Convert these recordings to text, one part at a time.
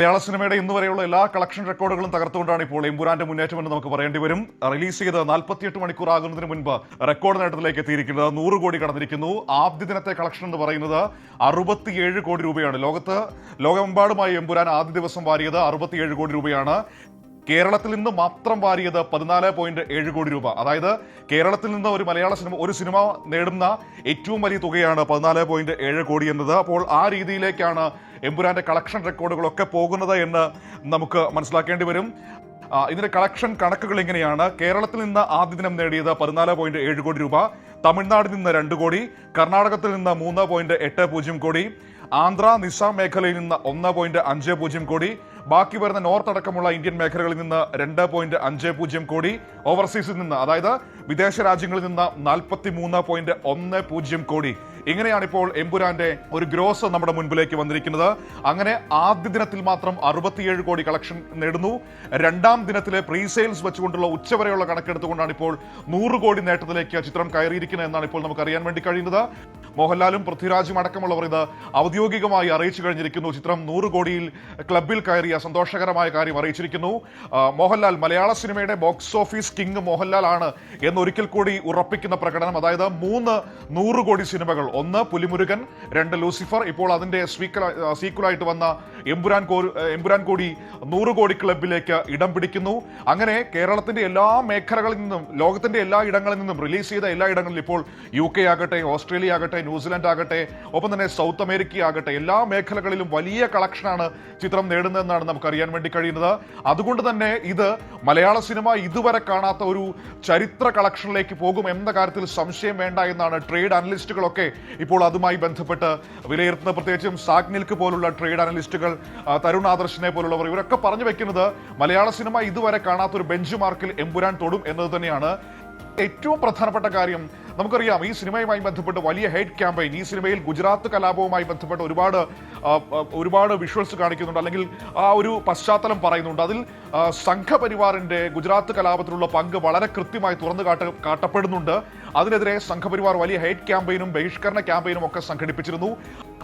മലയാള സിനിമയുടെ ഇന്ന് വരെയുള്ള എല്ലാ കളക്ഷൻ റെക്കോർഡുകളും തകർത്തുകൊണ്ടാണ് ഇപ്പോൾ എമ്പുരാന്റെ മുന്നേറ്റം എന്ന് നമുക്ക് പറയേണ്ടി വരും. റിലീസ് ചെയ്ത് നാൽപ്പത്തിയെട്ട് മണിക്കൂർ ആകുന്നതിന് മുൻപ് റെക്കോർഡ് നേട്ടത്തിലേക്ക് എത്തിയിരിക്കുന്നത് നൂറ് കോടി കടന്നിരിക്കുന്നു. ആദ്യ ദിനത്തെ കളക്ഷൻ എന്ന് പറയുന്നത് അറുപത്തിയേഴ് കോടി രൂപയാണ്. ലോകത്ത് ലോകമെമ്പാടുമായി എമ്പുരാൻ ആദ്യ ദിവസം വാരിയത് അറുപത്തിയേഴ് കോടി രൂപയാണ്. കേരളത്തിൽ നിന്ന് മാത്രം വാരിയത് പതിനാല് പോയിന്റ് ഏഴ് കോടി രൂപ. അതായത് കേരളത്തിൽ നിന്ന് ഒരു മലയാള സിനിമ ഒരു സിനിമ നേടുന്ന ഏറ്റവും വലിയ തുകയാണ് പതിനാല് പോയിന്റ് ഏഴ് കോടി എന്നത്. അപ്പോൾ ആ രീതിയിലേക്കാണ് എമ്പുരാന്റെ കളക്ഷൻ റെക്കോർഡുകളൊക്കെ പോകുന്നത് എന്ന് നമുക്ക് മനസ്സിലാക്കേണ്ടി വരും. ഇതിന്റെ കളക്ഷൻ കണക്കുകൾ എങ്ങനെയാണ്? കേരളത്തിൽ നിന്ന് ആദ്യ ദിനം നേടിയത് പതിനാല് പോയിന്റ് ഏഴ് കോടി രൂപ. തമിഴ്നാടിൽ നിന്ന് രണ്ട് കോടി. കർണാടകത്തിൽ നിന്ന് മൂന്ന് പോയിന്റ് എട്ട് പൂജ്യം കോടി. ആന്ധ്ര നിസാം മേഖലയിൽ നിന്ന് ഒന്ന് പോയിന്റ് അഞ്ച് പൂജ്യം കോടി ബാക്കി വരുന്ന നോർത്ത് അടക്കമുള്ള ഇന്ത്യൻ മേഖലകളിൽ നിന്ന് രണ്ട് പോയിന്റ് അഞ്ച് പൂജ്യം കോടി ഓവർസീസിൽ നിന്ന് അതായത് വിദേശ രാജ്യങ്ങളിൽ നിന്ന് നാൽപ്പത്തി മൂന്ന് പോയിന്റ് ഒന്ന് പൂജ്യം കോടി. ഇങ്ങനെയാണ് ഇപ്പോൾ എംപുരാന്റെ ഒരു ഗ്രോസ് നമ്മുടെ മുൻപിലേക്ക് വന്നിരിക്കുന്നത്. അങ്ങനെ ആദ്യ ദിനത്തിൽ മാത്രം അറുപത്തിയേഴ് കോടി കളക്ഷൻ നേടുന്നു. രണ്ടാം ദിനത്തിലെ പ്രീ സെയിൽസ് വെച്ചുകൊണ്ടുള്ള ഉച്ചവരെയുള്ള കണക്കെടുത്തുകൊണ്ടാണ് ഇപ്പോൾ നൂറ് കോടി നേട്ടത്തിലേക്ക് ചിത്രം കയറിയിരിക്കുന്നത് എന്നാണ് ഇപ്പോൾ നമുക്ക് അറിയാൻ വേണ്ടി കഴിയുന്നത്. മോഹൻലാലും പൃഥ്വിരാജും അടക്കമുള്ളവർ ഇത് ഔദ്യോഗികമായി അറിയിച്ചു കഴിഞ്ഞിരിക്കുന്നു. ചിത്രം നൂറ് കോടിയിൽ ക്ലബിൽ കയറിയ സന്തോഷകരമായ കാര്യം അറിയിച്ചിരിക്കുന്നു. മോഹൻലാൽ മലയാള സിനിമയുടെ ബോക്സ് ഓഫീസ് കിങ് മോഹൻലാൽ ആണ് എന്നൊരിക്കൽ കൂടി ഉറപ്പിക്കുന്ന പ്രകടനം. അതായത് മൂന്ന് നൂറ് കോടി സിനിമകൾ. ഒന്ന് പുലിമുരുകൻ രണ്ട് ലൂസിഫർ. ഇപ്പോൾ അതിന്റെ സീക്വലായിട്ട് വന്ന എമ്പുരാൻ കോ എമ്പുരാൻ കോടി നൂറ് കോടി ക്ലബിലേക്ക് ഇടം പിടിക്കുന്നു. അങ്ങനെ കേരളത്തിന്റെ എല്ലാ മേഖലകളിൽ നിന്നും ലോകത്തിന്റെ എല്ലാ ഇടങ്ങളിൽ നിന്നും റിലീസ് ചെയ്ത എല്ലാ ഇടങ്ങളിലും ഇപ്പോൾ യു കെ ആകട്ടെ ഓസ്ട്രേലിയ ആകട്ടെ ന്യൂസിലാൻഡ് ആകട്ടെ ഒപ്പം തന്നെ സൗത്ത് അമേരിക്ക ആകട്ടെ എല്ലാ മേഖലകളിലും വലിയ കളക്ഷനാണ് ചിത്രം നേടുന്നതെന്നാണ് നമുക്ക് അറിയാൻ വേണ്ടി കഴിയുന്നത്. അതുകൊണ്ട് തന്നെ ഇത് മലയാള സിനിമ ഇതുവരെ കാണാത്ത ഒരു ചരിത്ര കളക്ഷനിലേക്ക് പോകും എന്ന കാര്യത്തിൽ സംശയം വേണ്ട എന്നാണ് ട്രേഡ് അനലിസ്റ്റുകളൊക്കെ ഇപ്പോൾ അതുമായി ബന്ധപ്പെട്ട് വിലയിരുത്തുന്നത്. പ്രത്യേകിച്ചും സാഗ്നിൽക്ക് പോലുള്ള ട്രേഡ് അനലിസ്റ്റുകൾ തരുൺ ആദർശിനെ പോലുള്ളവർ ഇവരൊക്കെ പറഞ്ഞു വെക്കുന്നത് മലയാള സിനിമ ഇതുവരെ കാണാത്ത ഒരു ബെഞ്ച് മാർക്കിൽ എമ്പുരാൻ തൊടും എന്നത് തന്നെയാണ്. ഏറ്റവും പ്രധാനപ്പെട്ട കാര്യം നമുക്കറിയാം ഈ സിനിമയുമായി ബന്ധപ്പെട്ട് വലിയ ഹേറ്റ് ക്യാമ്പയിൻ ഈ സിനിമയിൽ ഗുജറാത്ത് കലാപവുമായി ബന്ധപ്പെട്ട് ഒരുപാട് ഒരുപാട് വിഷ്വൽസ് കാണിക്കുന്നുണ്ട്. അല്ലെങ്കിൽ ആ ഒരു പശ്ചാത്തലം പറയുന്നുണ്ട്. അതിൽ സംഘപരിവാറിന്റെ ഗുജറാത്ത് കലാപത്തിലുള്ള പങ്ക് വളരെ കൃത്യമായി തുറന്നു കാട്ട കാട്ടപ്പെടുന്നുണ്ട്. അതിനെതിരെ സംഘപരിവാർ വലിയ ഹേറ്റ് ക്യാമ്പയിനും ബഹിഷ്കരണ ക്യാമ്പയിനും ഒക്കെ സംഘടിപ്പിച്ചിരുന്നു.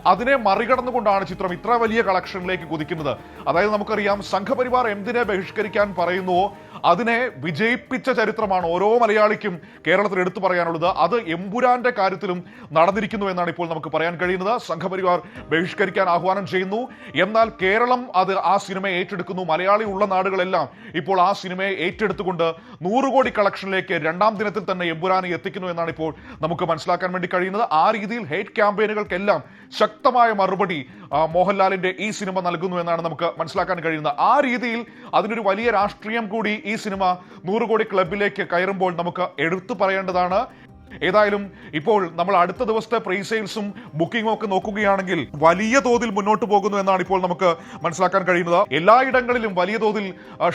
അതിനെ മറികടന്നുകൊണ്ടാണ് ചിത്രം ഇത്ര വലിയ കളക്ഷനിലേക്ക് കുതിക്കുന്നത്. അതായത് നമുക്കറിയാം സംഘപരിവാർ എന്തിനെ ബഹിഷ്കരിക്കാൻ പറയുന്നുവോ അതിനെ വിജയിപ്പിച്ച ചരിത്രമാണ് ഓരോ മലയാളിക്കും കേരളത്തിൽ എടുത്തു പറയാനുള്ളത്. അത് എമ്പുരാന്റെ കാര്യത്തിലും നടന്നിരിക്കുന്നു എന്നാണ് ഇപ്പോൾ നമുക്ക് പറയാൻ കഴിയുന്നത്. സംഘപരിവാർ ബഹിഷ്കരിക്കാൻ ആഹ്വാനം ചെയ്യുന്നു. എന്നാൽ കേരളം അത് ആ സിനിമയെ ഏറ്റെടുക്കുന്നു. മലയാളി ഉള്ള നാടുകളെല്ലാം ഇപ്പോൾ ആ സിനിമയെ ഏറ്റെടുത്തുകൊണ്ട് നൂറ് കോടി കളക്ഷനിലേക്ക് രണ്ടാം ദിനത്തിൽ തന്നെ എമ്പുരാനെ എത്തിക്കുന്നു എന്നാണ് ഇപ്പോൾ നമുക്ക് മനസ്സിലാക്കാൻ വേണ്ടി കഴിയുന്നത്. ആ രീതിയിൽ ഹേറ്റ് ക്യാമ്പയിനുകൾക്കെല്ലാം ശക്തമായ മറുപടി മോഹൻലാലിന്റെ ഈ സിനിമ നൽകുന്നു എന്നാണ് നമുക്ക് മനസ്സിലാക്കാൻ കഴിയുന്നത്. ആ രീതിയിൽ അതിനൊരു വലിയ രാഷ്ട്രീയം കൂടി ഈ സിനിമ നൂറ് കോടി ക്ലബിലേക്ക് കയറുമ്പോൾ നമുക്ക് എടുത്തു പറയേണ്ടതാണ്. ഏതായാലും ഇപ്പോൾ നമ്മൾ അടുത്ത ദിവസത്തെ പ്രീ സെയിൽസും ബുക്കിംഗും ഒക്കെ നോക്കുകയാണെങ്കിൽ വലിയ തോതിൽ മുന്നോട്ട് പോകുന്നു എന്നാണ് ഇപ്പോൾ നമുക്ക് മനസ്സിലാക്കാൻ കഴിയുന്നത്. എല്ലായിടങ്ങളിലും വലിയ തോതിൽ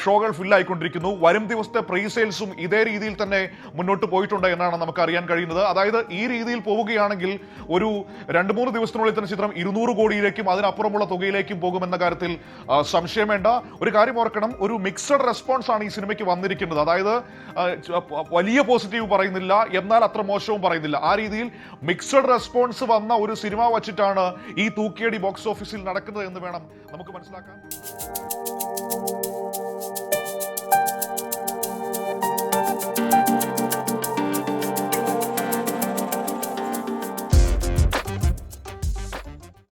ഷോകൾ ഷോകൾ ഫില്ലായിക്കൊണ്ടിരിക്കുന്നു വരും ദിവസത്തെ പ്രീ സെയിൽസും ഇതേ രീതിയിൽ തന്നെ മുന്നോട്ട് പോയിട്ടുണ്ട് എന്നാണ് നമുക്ക് അറിയാൻ കഴിയുന്നത്. അതായത് ഈ രീതിയിൽ പോവുകയാണെങ്കിൽ ഒരു രണ്ട് മൂന്ന് ദിവസത്തിനുള്ളിൽ തന്നെ ചിത്രം ഇരുന്നൂറ് കോടിയിലേക്കും അതിനപ്പുറമുള്ള തുകയിലേക്കും പോകുമെന്ന കാര്യത്തിൽ സംശയം വേണ്ട. ഒരു കാര്യം ഓർക്കണം ഒരു മിക്സഡ് റെസ്പോൺസ് ആണ് ഈ സിനിമയ്ക്ക് വന്നിരിക്കുന്നത്. അതായത് വലിയ പോസിറ്റീവ് പറയുന്നില്ല. എന്നാൽ അത്ര മോശവും പറയുന്നില്ല. ആ രീതിയിൽ മിക്സഡ് റെസ്പോൺസ് വന്ന ഒരു സിനിമ വച്ചിട്ടാണ് ഈ തൂക്കിയടി ബോക്സ് ഓഫീസിൽ നടക്കുന്നത് എന്ന് വേണം നമുക്ക് മനസ്സിലാക്കാൻ.